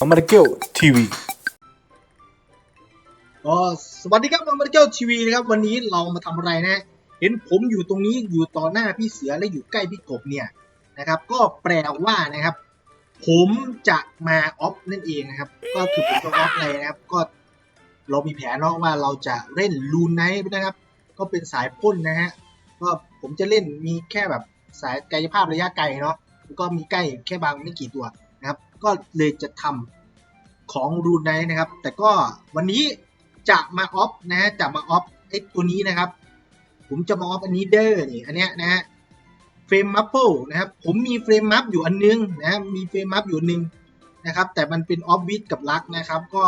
อมริเกียวทีวีก็สวัสดีครับอมาเจ้าทีวีนะครับ วันนี้เรามาทำอะไรนะ เห็นผมอยู่ตรงนี้อยู่ต่อหน้าพี่เสือและอยู่ใกล้พี่กบเนี่ยนะครับ ก็แปลว่านะครับ ผมจะมาออฟนั่นเองนะครับ ก็คือผมจะออฟเลยนะครับ ก็เรามีแผนเนาะว่าเราจะเล่นลูนไนท์นะครับ ก็เป็นสายพ่นนะฮะก็ผมจะเล่นมีแค่แบบสายกายภาพระยะไกลเนาะแล้วก็มีใกล้แค่บางไม่กี่ตัว ก็เลยจะทำของรูนไนนะครับ แต่ก็วันนี้จะมาออฟนะฮะจะมาออฟไอ้ตัวนี้นะครับ ผมจะมาออฟอันนี้เดอร์นี่อันเนี้ยนะฮะเฟรมมัพเปิลนะครับผมมีเฟรมมัพอยู่อันนึงนะมีเฟรมมัพอยู่อันนึงนะครับ แต่มันเป็นออฟวิดกับลักนะครับ ก็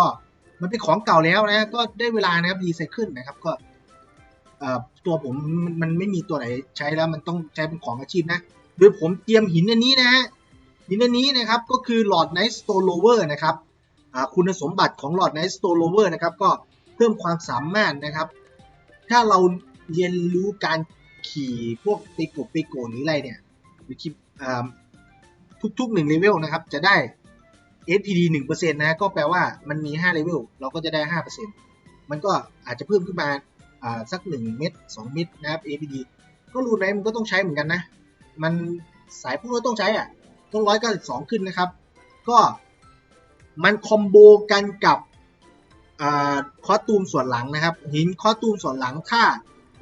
มันเป็นของเก่าแล้วนะก็ได้เวลานะครับรีไซเคิลนะครับก็ตัวผมมันมันไม่มีตัวไหนใช้แล้วมันต้องใช้เป็นของอาชีพนะ โดยผมเตรียมหินอันนี้นะฮะ หินอันนี้นะครับก็คือหลอดไนท์สโตโลเวอร์นะครับคุณสมบัติของหลอดไนท์สโตโลเวอร์นะครับก็เพิ่มความสามารถนะครับ ถ้าเราเรียนรู้การขี่พวกเปโกเปโกหรืออะไรเนี่ยหรือขี่อ่าทุกๆหนึ่งเลเวลนะครับจะได้ SPD 1%นะก็แปลว่ามันมี5เลเวลเราก็จะได้ 5%มันก็อาจจะเพิ่มขึ้นมาสัก 1 เม็ด2 เม็ดนะครับ APD ก็รู้ไหมมันก็ต้องใช้เหมือนกันนะ มันสายพวกเราต้องใช้อะ ต้อง192ขึ้นนะครับ ก็มันคอมโบกันกับคอสตูมส่วนหลังนะครับ หินคอสตูมส่วนหลังถ้า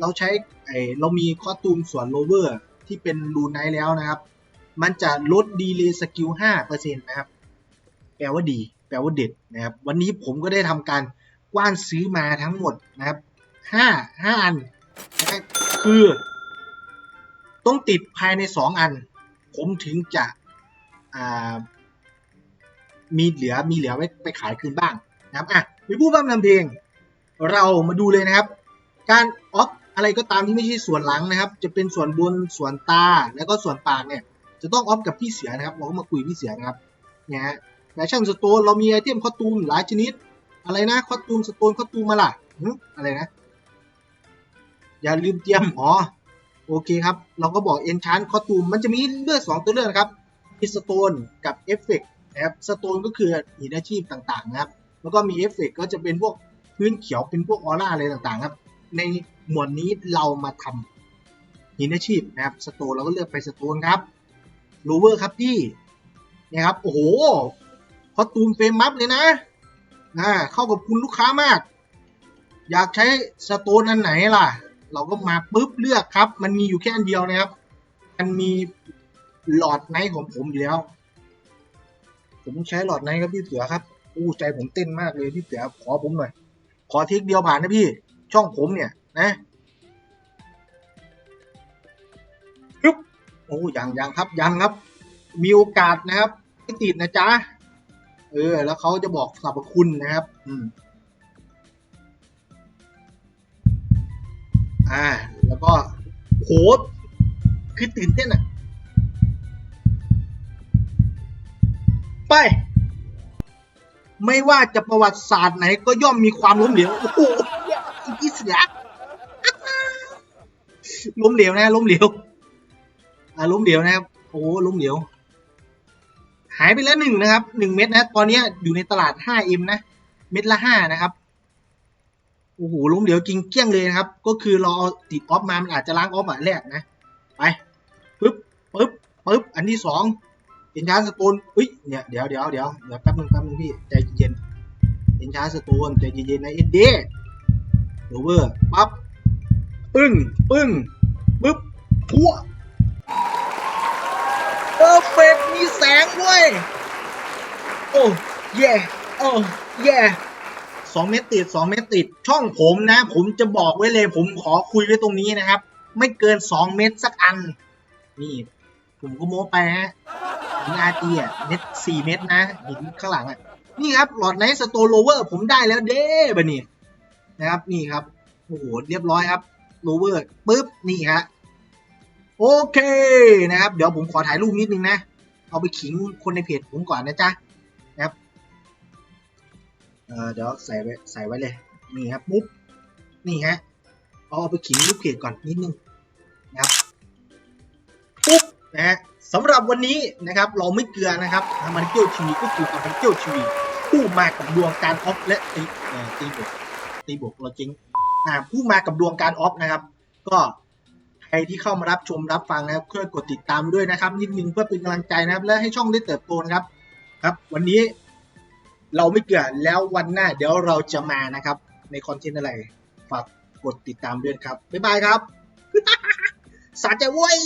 เราใช้ไอเรามีคอสตูมส่วนโลเวอร์ที่เป็นรูไนท์แล้วนะครับ มันจะลดดีเลย์สกิล5%นต์นะครับ แปลว่าดี แปลว่าเด็ดนะครับ วันนี้ผมก็ได้ทำการกว้านซื้อมาทั้งหมดนะครับ5 5อันนะค,คือ ต้องติดภายใน2อัน ผมถึงจะ มีเหลือมีเหลือไว้ไปขายคืนบ้างนะครับอะมีผู้ฟังนำเพลง เรามาดูเลยนะครับ การออฟอะไรก็ตามที่ไม่ใช่ส่วนหลังนะครับ จะเป็นส่วนบนส่วนตาแล้วก็ส่วนปากเนี่ย จะต้องออฟกับพี่เสือนะครับเราก็มาคุยพี่เสือนะครับเนี่ยฮะแฟชั่นสโตนเรามีไอเทมคอตูมหลายชนิด อะไรนะคอตูมสโตนคอตูมมาล่ะอะไรนะ อย่าลืมเตรียมอ๋อโอเคครับ เราก็บอกเอนชานคอตูมมันจะมีเลือกสองตัวเลือกนะครับ มีสโตนกับเอฟเฟกต์นะครับสโตนก็คือหินอาชีพต่างๆนะครับ แล้วก็มีเอฟเฟกต์ก็จะเป็นพวกพื้นเขียวเป็นพวกออร่าอะไรต่างๆครับ ในหมวดนี้เรามาทำหินอาชีพนะครับสโตนเราก็เลือกไปสโตนครับโลเวอร์ครับพี่นี่ยครับโอ้โหคอตูมเฟรมมัฟเลยนะอ่าเข้ากับคุณลูกค้ามาก อยากใช้สโตนอันไหนล่ะ เราก็มาปุ๊บเลือกครับ มันมีอยู่แค่อันเดียวนะครับ มันมี หลอดไนท์ของผมอยู่แล้ว ผมใช้หลอดไนท์ครับพี่เสือครับอู้ใจผมเต้นมากเลยพี่เสือขอผมหน่อย ขอเทคเดียวผ่านนะพี่ ช่องผมเนี่ย นะปึ๊บโอ้ยังยังครับยังครับ มีโอกาสนะครับไม่ติดนะจ๊ะเออ แล้วเขาจะบอกสรรพคุณนะครับ อืมอ่า แล้วก็โหคือตื่นเต้นอะ ไป ไม่ว่าจะประวัติศาสตร์ไหนก็ย่อมมีความล้มเหลว โอ้โหอีพี่เสือล้มเหลวนะล้มเหลวอ่าล้มเหลวนะครับ โอ้ล้มเหลว หายไปแล้วหนึ่งนะครับหนึ่งเม็ดนะ ตอนนี้อยู่ในตลาด 5M นะ เม็ดละห้านะครับ โอ้โหล้มเหลวจริงเกลี้ยงเลยนะครับ ก็คือเราเอาติดออฟมา มันอาจจะล้างออฟอะแรกนะ ไปปึ๊บปึ๊บปึ๊บ อันที่สอง อ็นชาสโตนอุ้ยเนี่ยเดี๋ยวเดี๋ยวเดี๋ยวเดี๋ยวแป๊บนึงแป๊บนึงพี่ใจเย็นอ็นชาสโตนใจเย็นๆนะเอ็นเดโรเวอร์ปั๊บปึ้งปึ้งปึ๊บพัวเพอเฟกมีแสงด้วยโอ้เย่โอ้เย่สองเมตรติดสองเมตรติดช่องผมนะ ผมจะบอกไว้เลย ผมขอคุยไว้ตรงนี้นะครับ ไม่เกินสองเมตรสักอัน นี่ ผมก็โม้ไปฮะ หินอาร์ตีอะเม็ดสี่เม็ดนะหินข้างหลังอะนี่ครับหลอดไนท์สโตโลเวอร์ผมได้แล้วเด้บะนี่นะครับนี่ครับโอ้โหเรียบร้อยครับโลเวอร์ปุ๊บนี่ฮะโอเคนะครับ เดี๋ยวผมขอถ่ายรูปนิดนึงนะ เอาไปขิงคนในเพจผมก่อนนะจ๊ะนะครับเออเดี๋ยวใส่ไว้ใส่ไว้เลยนี่ครับปุ๊บนี่ฮะเอาเอาไปขิงลูกเพจก่อนนิดนึงนะครับ นะฮะสำหรับวันนี้นะครับเราไม่เกลือนะครับฮามันเกียวทีวีก็คือฮามันเกียวทีวีผู้มากับดวงการออฟและตีตีบวกตีบวกเราจริงอ่าผู้มากับดวงการออฟนะครับ ก็ใครที่เข้ามารับชมรับฟังนะครับช่วยกดติดตามด้วยนะครับ นิดนึงเพื่อเป็นกำลังใจนะครับ และให้ช่องได้เติบโตนะครับ ครับ วันนี้เราไม่เกลือแล้ววันหน้าเดี๋ยวเราจะมานะครับ ในคอนเทนต์อะไรฝากกดติดตามด้วยครับบ๊ายบายครับสาใจเว้ย